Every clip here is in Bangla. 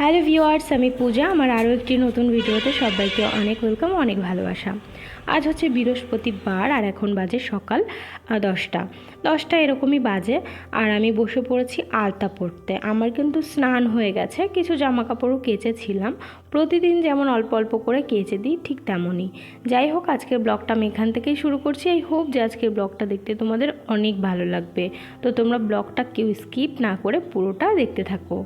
হ্যালো ভিউয়ার্স, আমি পূজা। আমার আরও একটি নতুন ভিডিওতে সবাইকে অনেক ওয়েলকাম, অনেক ভালোবাসা। আজ হচ্ছে বৃহস্পতিবার আর এখন বাজে সকাল দশটা। দশটা এরকমই বাজে আর আমি বসে পড়েছি আলতা পড়তে আমার কিন্তু স্নান হয়ে গেছে, কিছু জামা কাপড়ও কেচেছিলাম। প্রতিদিন যেমন অল্প অল্প করে কেচে দিই, ঠিক তেমনই। যাই হোক, আজকের ব্লগটা আমি এখান থেকেই শুরু করছি। এই হোপ যে আজকের ব্লগটা দেখতে তোমাদের অনেক ভালো লাগবে। তো তোমরা ব্লগটা কেউ স্কিপ না করে পুরোটা দেখতে থাকো।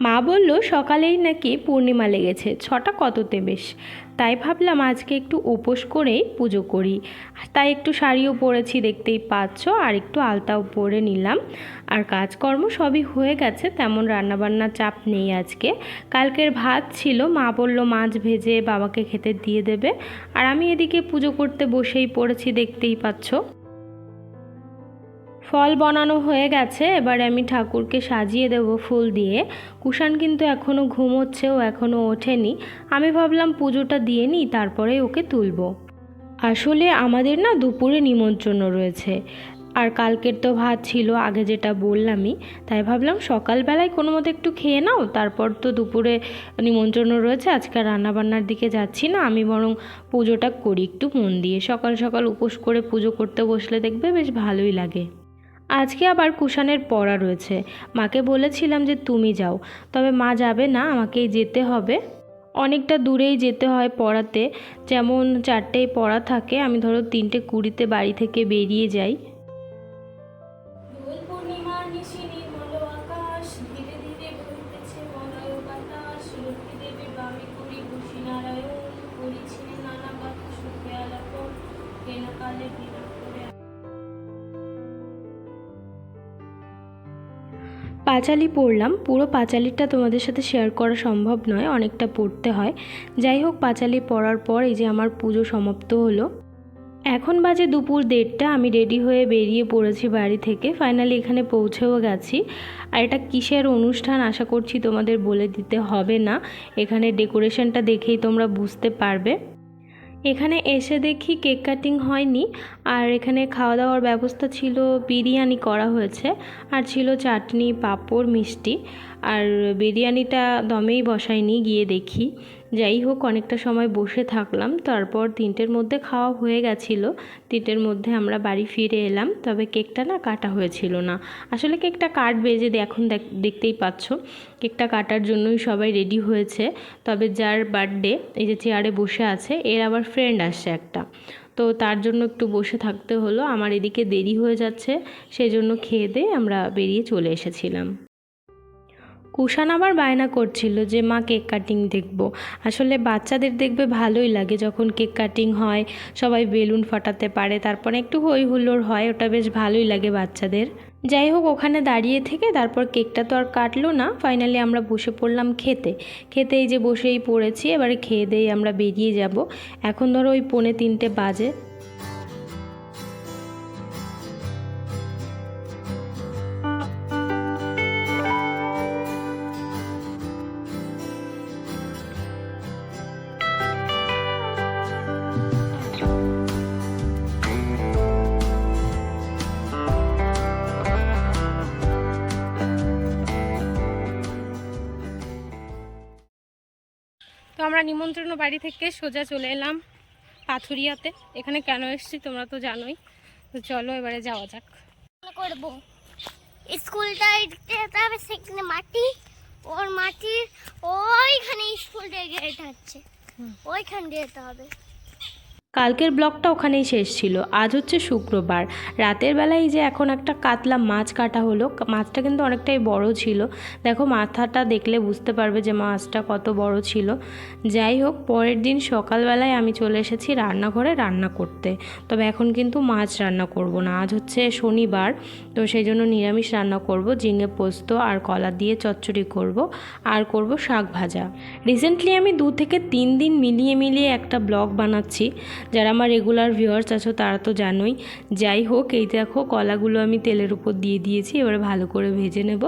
মা বলল, সকালেই নাকি পূর্ণিমা লেগেছে, ছটা কততে বেশ। তাই ভাবলাম আজকে একটু উপোস করেই পুজো করি। তাই একটু শাড়িও পরেছি, দেখতেই পাচ্ছ, আর একটু আলতাও পরে নিলাম। আর কাজকর্ম সবই হয়ে গেছে, তেমন রান্নাবান্নার চাপ নেই আজকে। কালকের ভাত ছিল, মা বলল, মাছ ভেজে বাবাকে খেতে দিয়ে দেবে। আর আমি এদিকে পুজো করতে বসেই পড়েছি, দেখতেই পাচ্ছ। ফল বানানো হয়ে গেছে, এবারে আমি ঠাকুরকে সাজিয়ে দেব ফুল দিয়ে। কুষাণ কিন্তু এখনও ঘুমোচ্ছে, ও এখনও ওঠেনি। আমি ভাবলাম পুজোটা দিয়ে নিই, তারপরে ওকে তুলব। আসলে আমাদের না দুপুরে নিমন্ত্রণ রয়েছে। আর কালকের তো ভাত ছিল, আগে যেটা বললামই। তাই ভাবলাম সকালবেলায় কোনো মতো একটু খেয়ে নাও, তারপর তো দুপুরে নিমন্ত্রণ রয়েছে, আজকে রান্নাবান্নার দিকে যাচ্ছি না। আমি বরং পুজোটা করি, একটু মন দিয়ে। সকাল সকাল উপোস করে পুজো করতে বসলে দেখবে বেশ ভালোই লাগে। আজকে আবার কুষাণের পড়া রয়েছে। মাকে বলেছিলাম যে তুমি যাও। তবে মা যাবে না, আমাকেই যেতে হবে। অনেকটা দূরেই যেতে হয় পড়াতে। যেমন চারটেই পড়া থাকে, আমি ধরো তিনটে কুড়িতে বাড়ি থেকে বেরিয়ে যাই। নারায়ণ করিছিলেন নানা কথা সুখে আলাপন। কেনাকালে বিনা করে পাঁচালি পড়লাম, পুরো পাঁচালিটা তোমাদের সাথে শেয়ার করা সম্ভব নয়, অনেকটা পড়তে হয়। যাই হোক, পাঁচালি পড়ার পর এই যে আমার পুজো সমাপ্ত হলো। এখন বাজে দুপুর দেড়টা, আমি রেডি হয়ে বেরিয়ে পড়েছি বাড়ি থেকে। ফাইনালি এখানে পৌঁছেও গেছি। আর এটা কিসের অনুষ্ঠান আশা করছি তোমাদের বলে দিতে হবে না। এখানে ডেকোরেশনটা দেখেই তোমরা বুঝতে পারবে। এখানে এসে দেখি কেক কাটিং হয়নি, আর এখানে খাওয়া দাওয়ার ব্যবস্থা ছিল, বিরিয়ানি করা হয়েছে, আর ছিল চাটনি, পাঁপড়, মিষ্টি, আর বিরিয়ানিটা দমেই বসাইনি গিয়ে দেখি। যাই হোক অনেকটা সময় বসে থাকলাম। তারপর তিনটের মধ্যে খাওয়া হয়ে গেছিল। তিনটের মধ্যে আমরা বাড়ি ফিরে এলাম। তবে কেকটা না কাটা হয়েছিল না। আসলে কেকটা কাটবে যে এখন দেখ- দেখতেই পাচ্ছ। কেকটা কাটার জন্যই সবাই রেডি হয়েছে। তবে যার বার্থডে, এই যে চেয়ারে বসে আছে, এর আবার ফ্রেন্ড আসছে একটা। তো তার জন্য একটু বসে থাকতে হলো। আমার এদিকে দেরি হয়ে যাচ্ছে। সেই জন্য খেয়ে দিয়ে আমরা বেরিয়ে চলে এসেছিলাম। কুষাণ আবার বায়না করছিল যে, মা, কেক কাটিং দেখব। আসলে বাচ্চাদের দেখবে ভালোই লাগে যখন কেক কাটিং হয়, সবাই বেলুন ফাটাতে পারে, তারপরে একটু হই হুল্লোড় হয়, ওটা বেশ ভালোই লাগে বাচ্চাদের। যাই হোক, ওখানে দাঁড়িয়ে থেকে তারপর কেকটা তো আর কাটলো না, ফাইনালি আমরা বসে পড়লাম খেতে। খেতে এই যে বসেই পড়েছি, এবারে খেয়ে দিয়ে আমরা বেরিয়ে যাব। এখন ধরো ওই পৌনে তিনটে বাজে। তো আমরা নিমন্ত্রণ বাড়ি থেকে সোজা চলে এলাম পাথুরিয়াতে। এখানে কেন এসছি তোমরা তো জানোই। তো চলো এবারে যাওয়া যাক। করব। স্কুলটা যেতে হবে সেখানে মাটি। ওর মাটির ওইখানে স্কুলটা গেট আছে। ওইখান দিয়ে যেতে হবে। কালকের ব্লগটা ওখানেই শেষ ছিল। আজ হচ্ছে শুক্রবার। রাতের বেলায় যে এখন একটা কাতলা মাছ কাটা হলো, মাছটা কিন্তু অনেকটাই বড় ছিল। দেখো মাথাটা দেখলে বুঝতে পারবে যে মাছটা কত বড় ছিল। যাই হোক, পরের দিন সকালবেলায় আমি চলে এসেছি রান্নাঘরে রান্না করতে। তবে এখন কিন্তু মাছ রান্না করব না। আজ হচ্ছে শনিবার, তো সেই জন্য নিরামিষ রান্না করব। ঝিঙে পোস্ত আর কলা দিয়ে চচ্চড়ি করব আর করব শাক ভাজা। রিসেন্টলি আমি দু থেকে তিন দিন মিলিয়ে মিলিয়ে একটা ব্লগ বানাচ্ছি। যারা আমার রেগুলার ভিউয়ার্স আছো, তারা তো জানোই। যাই হোক, এই দেখো কলাগুলো আমি তেলের উপর দিয়ে দিয়েছি, এবারে ভালো করে ভেজে নেব।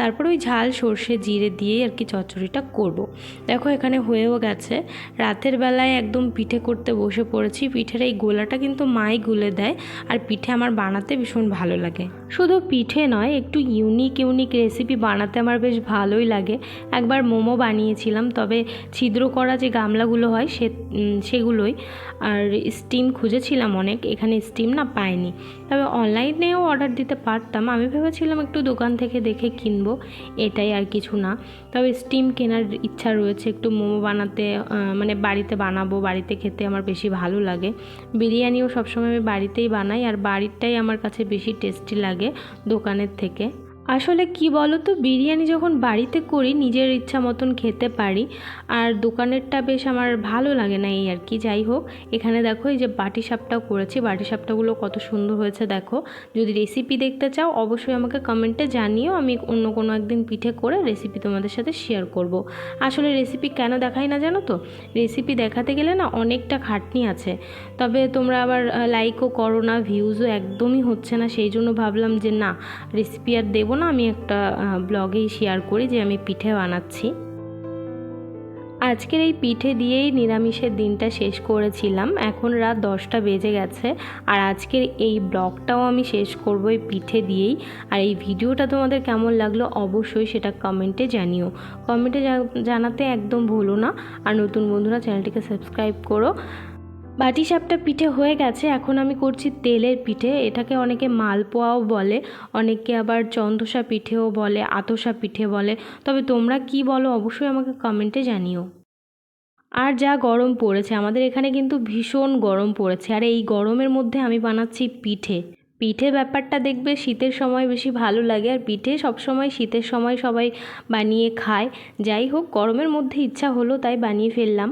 তারপর ওই ঝাল সর্ষে জিরে দিয়েই আর কি চচ্চড়িটা করব। দেখো এখানে হয়েও গেছে। রাতের বেলায় একদম পিঠে করতে বসে পড়েছি। পিঠের এই গোলাটা কিন্তু মাই গুলে দেয়, আর পিঠে আমার বানাতে ভীষণ ভালো লাগে। শুধু পিঠে নয়, একটু ইউনিক ইউনিক রেসিপি বানাতে আমার বেশ ভালোই লাগে। একবার মোমো বানিয়েছিলাম, তবে ছিদ্র করা যে গামলাগুলো হয় সে সেগুলোই। আর স্টিম খুঁজেছিলাম অনেক, এখানে স্টিম না পাইনি। তবে অনলাইনেও অর্ডার দিতে পারতাম। আমি ভেবেছিলাম একটু দোকান থেকে দেখে কিনবো, এটাই আর কিছু না। তবে স্টিম কেনার ইচ্ছা রয়েছে, একটু মোমো বানাতে মানে বাড়িতে বানাবো, বাড়িতে খেতে আমার বেশি ভালো লাগে। বিরিয়ানিও সবসময় আমি বাড়িতেই বানাই, আর বাড়িরটাই আমার কাছে বেশি টেস্টি লাগে। দোকানের থেকে। আসলে কি বলো তো বিরিয়ানি যখন বাড়িতে করি, নিজের ইচ্ছা মতন খেতে পারি, আর দোকানেরটা বেশ আমার ভালো লাগে না এই আর কি। যাই হোক, এখানে দেখো এই যে বাটি সাপটাও করেছি। বাটি সাপটাগুলো কত সুন্দর হয়েছে দেখো। যদি রেসিপি দেখতে চাও, অবশ্যই আমাকে কমেন্টে জানিও। আমি অন্য কোনো একদিন পিঠে করে রেসিপি তোমাদের সাথে শেয়ার করব। আসলে রেসিপি কেন দেখাই না জানো তো? রেসিপি দেখাতে গেলে না অনেকটা খাটনি আছে। তবে তোমরা আবার লাইকও করো না ভিউজও একদমই হচ্ছে না। সেই জন্য ভাবলাম যে না রেসিপি আর দেবো না, আমি একটা ব্লগেই শেয়ার করি যে আমি পিঠে বানাচ্ছি। আজকের এই পিঠে দিয়েই নিরামিষের দিনটা শেষ করেছিলাম। এখন রাত দশটা বেজে গেছে আর আজকের এই ব্লগটাও আমি শেষ করব এই পিঠে দিয়েই। আর এই ভিডিওটা তোমাদের কেমন লাগল অবশ্যই সেটা কমেন্টে জানিও। কমেন্টে জানাতে একদম ভুলো না। আর নতুন বন্ধুরা চ্যানেলটিকে সাবস্ক্রাইব করো। বাটি সাপটা পিঠে হয়ে গেছে, এখন আমি করছি তেলের পিঠে। এটাকে অনেকে মালপোয়াও বলে, অনেকে আবার চন্দসা পিঠেও বলে, আতসা পিঠে বলে। তবে তোমরা কি বলো অবশ্যই আমাকে কমেন্টে জানিও। আর যা গরম পড়েছে, আমাদের এখানে কিন্তু ভীষণ গরম পড়েছে। আর এই গরমের মধ্যে আমি বানাচ্ছি পিঠে। পিঠে ব্যাপারটা দেখবে শীতের সময় বেশি ভালো লাগে, আর পিঠে সবসময় শীতের সময় সবাই বানিয়ে খায়। যাই হোক, গরমের মধ্যে ইচ্ছা হলো, তাই বানিয়ে ফেললাম।